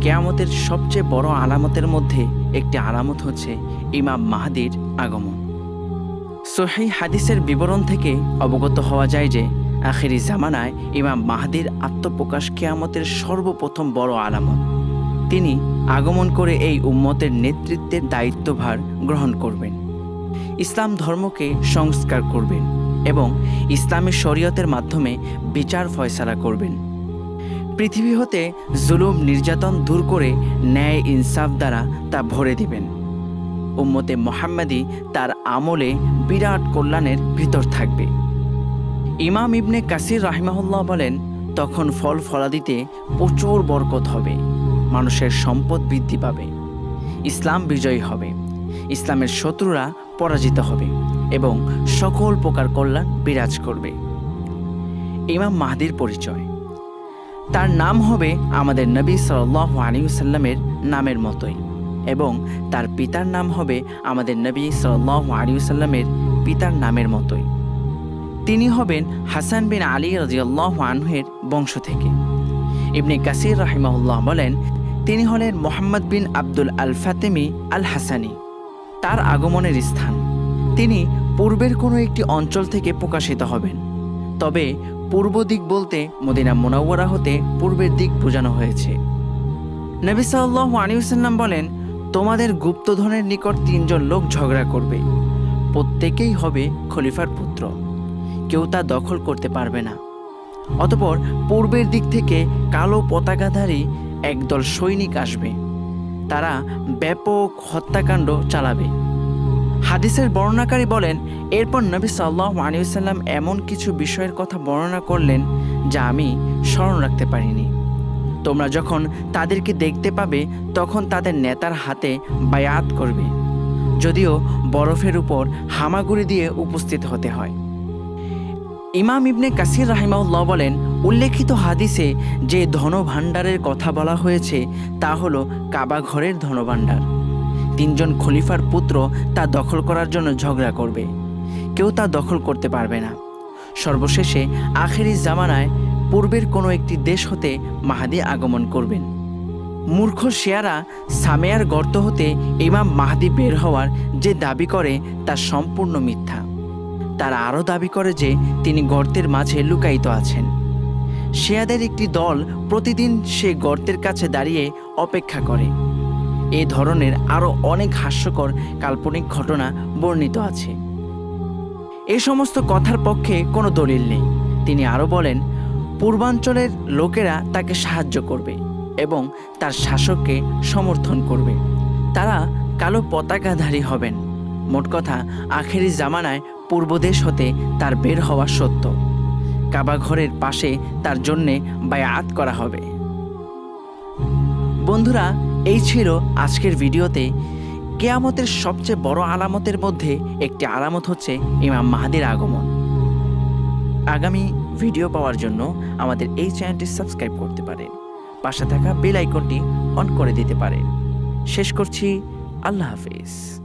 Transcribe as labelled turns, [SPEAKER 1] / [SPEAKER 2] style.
[SPEAKER 1] কেয়ামতের সবচেয়ে বড় আলামতের মধ্যে একটি আলামত হচ্ছে ইমাম মাহাদির আগমন। সোহাই হাদিসের বিবরণ থেকে অবগত হওয়া যায় যে, আখেরি জামানায় ইমাম মাহাদির আত্মপ্রকাশ কেয়ামতের সর্বপ্রথম বড় আলামত। তিনি আগমন করে এই উম্মতের নেতৃত্বের দায়িত্বভার গ্রহণ করবেন। ইসলাম ধর্মকে সংস্কার করবেন এবং ইসলামী শরীয়তের মাধ্যমে বিচার ফয়সালা করবেন। পৃথিবী হতে জুলুম, নির্যাতন দূর করে ন্যায় ইনসাফ দ্বারা তা ভরে দিবেন। উম্মতে মোহাম্মদী তার আমলে বিরাট কল্যাণের ভিতর থাকবে। ইমাম ইবনে কাসির রাহিমাহুল্লাহ বলেন, তখন ফল ফলাদিতে প্রচুর বরকত হবে, মানুষের সম্পদ বৃদ্ধি পাবে, ইসলাম বিজয়ী হবে, ইসলামের শত্রুরা পরাজিত হবে এবং সকল প্রকার কল্যাণ বিরাজ করবে। ইমাম মাহাদির পরিচয়। তার নাম হবে আমাদের নবী সাল্লাহ আলিউসাল্লামের নামের মতোই এবং তার পিতার নাম হবে আমাদের নবী সাল্লাহ আলিউসাল্লামের পিতার নামের মতোই। তিনি হবেন হাসান বিন আলী রাজিয়াল্লাহ আনহের বংশ থেকে। ইবনে কাসির রাহিমাহুল্লাহ বলেন, তিনি হলেন মোহাম্মদ বিন আব্দুল আল ফাতেমি আল হাসানি। তার আগমনের স্থান। তিনি পূর্বের কোনো একটি অঞ্চল থেকে প্রকাশিত হবেন। তবে পূর্ব দিক বলতে মদিনা মোনাওয়ারা হতে পূর্বের দিক বোঝানো হয়েছে। নবী সাল্লাহ আনিউসাল্লাম বলেন, তোমাদের গুপ্তধনের নিকট তিনজন লোক ঝগড়া করবে। প্রত্যেকেই হবে খলিফার পুত্র। কেউ তা দখল করতে পারবে না। অতপর পূর্বের দিক থেকে কালো পতাকাধারী একদল সৈনিক আসবে। তারা ব্যাপক হত্যাকাণ্ড চালাবে। হাদিসের বর্ণনাকারী বলেন, এরপর নবী সাল্লাহ আলিয়াল্লাম এমন কিছু বিষয়ের কথা বর্ণনা করলেন যা আমি স্মরণ রাখতে পারিনি। তোমরা যখন তাদেরকে দেখতে পাবে, তখন তাদের নেতার হাতে বায়াত করবে। যদিও বরফের উপর হামাগুড়ি দিয়ে উপস্থিত হতে হয়। ইমাম ইবনে কাসির রাহিমাউল্লাহ বলেন, উল্লেখিত হাদিসে যে ধনভাণ্ডারের কথা বলা হয়েছে, তা হলো কাবা ঘরের ধনভাণ্ডার। তিনজন খলিফার পুত্র তা দখল করার জন্য ঝগড়া করবে। কেউ তা দখল করতে পারবে না। সর্বশেষে আখেরি জামানায় পূর্বের কোনো একটি দেশ হতে মাহাদি আগমন করবেন। মূর্খ শেয়ারা সামেয়ার গর্ত হতে ইমাম মাহাদি বের হওয়ার যে দাবি করে তা সম্পূর্ণ মিথ্যা। তারা আরও দাবি করে যে তিনি গর্তের মাঝে লুকায়িত আছেন। শেয়াদের একটি দল প্রতিদিন সে গর্তের কাছে দাঁড়িয়ে অপেক্ষা করে। এ ধরনের আরও অনেক হাস্যকর কাল্পনিক ঘটনা বর্ণিত আছে। এ সমস্ত কথার পক্ষে কোনো দলিল নেই। তিনি আরও বলেন, পূর্বাঞ্চলের লোকেরা তাকে সাহায্য করবে এবং তার শাসককে সমর্থন করবে। তারা কালো পতাকাধারী হবেন। মোট কথা, আখেরি জামানায় পূর্বদেশ হতে তার বের হওয়া সত্য। কাবাঘরের পাশে তার জন্যে বায়াত করা হবে। বন্ধুরা এই ছিল আজকের ভিডিওতে। কেয়ামতের সবচেয়ে বড় আলামতের মধ্যে একটি আলামত হচ্ছে ইমাম মাহাদির আগমন। আগামী ভিডিও পাওয়ার জন্য আমাদের এই চ্যানেলটি সাবস্ক্রাইব করতে পারেন। পাশে থাকা বেল আইকনটি অন করে দিতে পারেন। শেষ করছি। আল্লাহ হাফিজ।